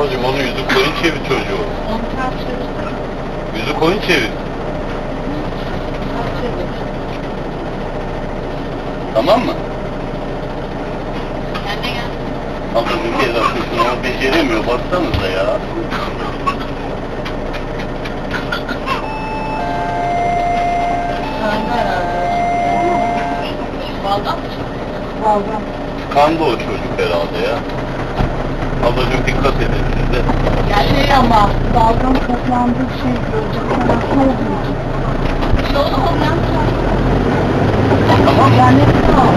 Ablacığım onu yüzü koyun çevir çocuğu. Yüzü koyun çevir. Tamam mı? Sen de gel. Ablacığım bir dakika ama beceremiyor baksanıza ya. Baldan mı? Baldan. Kandı o çocuk herhalde ya. Ablacığım dikkat edin siz de. Şey ama balgam toplandığı şey görecek için. İşte onu olmayan Tamam mı? Yani tamam.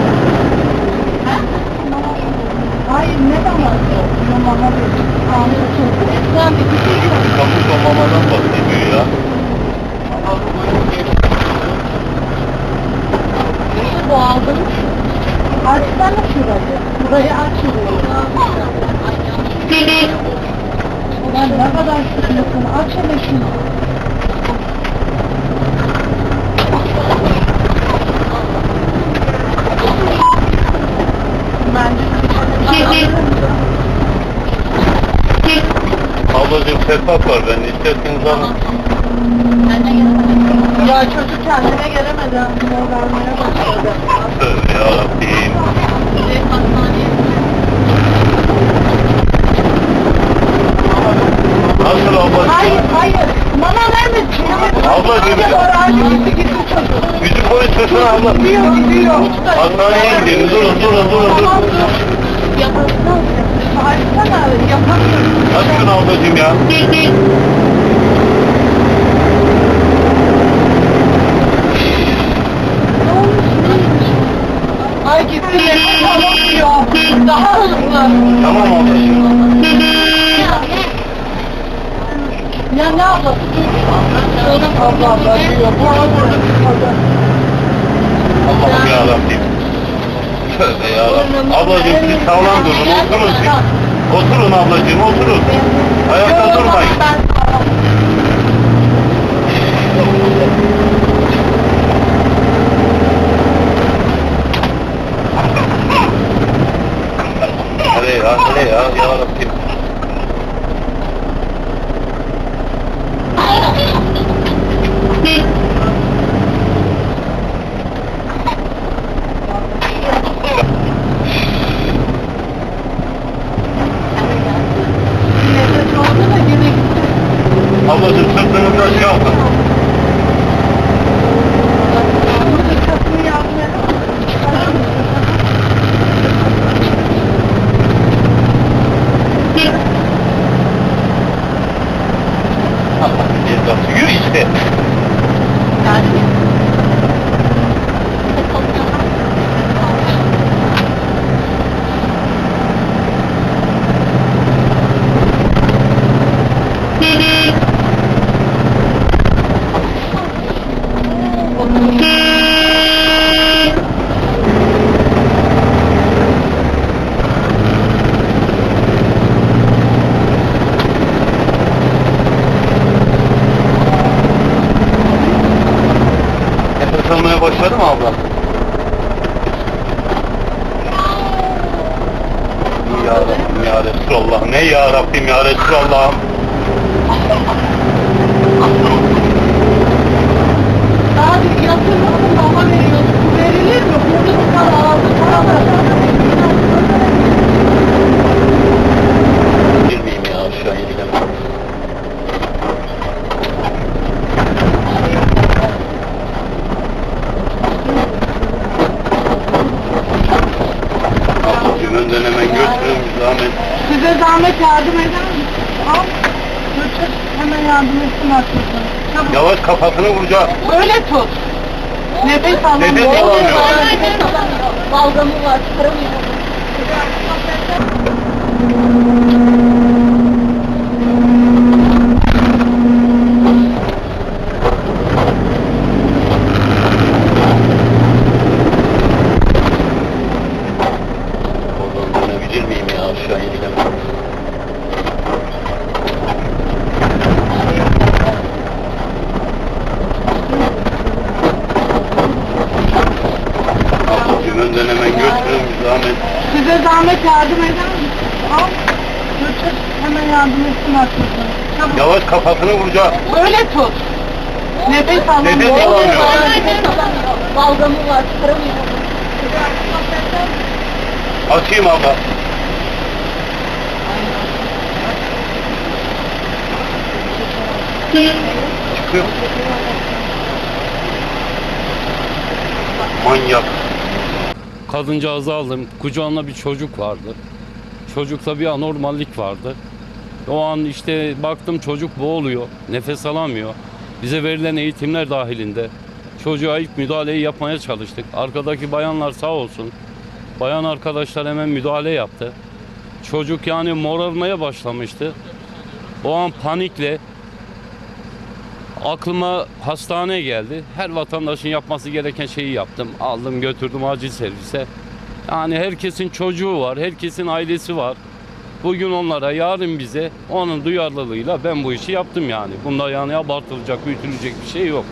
Hayır ne zamandı? Mama verecek. Kanlı çok. Sen bir Çocuk kapı mamadan bahsediyor ya. Nasıl boğaldın? Açsana şurayı. Burayı aç şurayı. Ulan ne kadar hele şunu. Ablacığım setup var ben isterseniz alın. Ya çocuk kendine gelemedi. Kilo vermeye başladı. Tövbe yarabbim. Nasıl ablacığım? Hayır hayır. Bana vermesin. Ablacığım ya. Oraya gitti gitti çocuk. Yüzü koyun çıksana abla. Gidiyor gidiyor. Hastaneye gidelim. Durun durun durun Tamam dur. Yapasın. Açsana yapamıyorum. Aç şunu ablacığım ya. Olmuş neymiş? Ay gitti. Daha hızlı. Tamam ablacığım. Ya ne yapalım? Allah Allah diyor. Bu arada. Allah'ım yarabbim. Tövbe yarabbim. Ablacığım siz sağlam durun. Oturun siz. Oturun ablacığım oturun. Ayakta durmayın. Hadi ya, hadi ya, ya Rabbim. Nefes aldı da gene gitti. Ablacığım sırtınızda şey yapın. Burada kapıyı yardım edin. Allah'ın cezası. Yürü işte. Yani Nefes almaya başladı mı abla? Ya Rabbim ya Resulallah. Ne ya Rabbim ya Resulallah. Abi yatırmadın baba veriyorsun. Verilir mi? Bu kadar aldı. Girmeyeyim ya aşağı ineceğim. Ablacığım önden hemen götürün zahmet. Size zahmet yardım eder misin? Al. Götür. Hemen yardım etsin arkadaşlar. Çabuk. Yavaş kafasını vuracak. Öyle tut. Nefes alamıyor. Nefes alamıyor. Nefes alamıyor. Balgamı var. Çıkaramıyor. Dönebilir miyim aşağı ineceğim. Ablacığım önden hemen götürün zahmet. Size zahmet yardım eder misin? Al. Götür. Hemen yardım etsin arkadaşlar. Çabuk. Yavaş kafasını vuracak. Böyle tut. Nefes alamıyor. Nefes alamıyor. Balgamı var, çıkaramıyor. Açayım abla. Çıkıyor. Manyak. Kadıncağızı aldım. Kucağında bir çocuk vardı. Çocukta bir anormallik vardı. O an işte baktım çocuk boğuluyor. Nefes alamıyor. Bize verilen eğitimler dahilinde çocuğa ilk müdahaleyi yapmaya çalıştık. Arkadaki bayanlar sağ olsun. Bayan arkadaşlar hemen müdahale yaptı. Çocuk yani morarmaya başlamıştı. O an panikle aklıma hastane geldi. Her vatandaşın yapması gereken şeyi yaptım. Aldım götürdüm acil servise. Yani herkesin çocuğu var, herkesin ailesi var. Bugün onlara, yarın bize onun duyarlılığıyla ben bu işi yaptım yani. Bunda yani abartılacak, büyütülecek bir şey yok.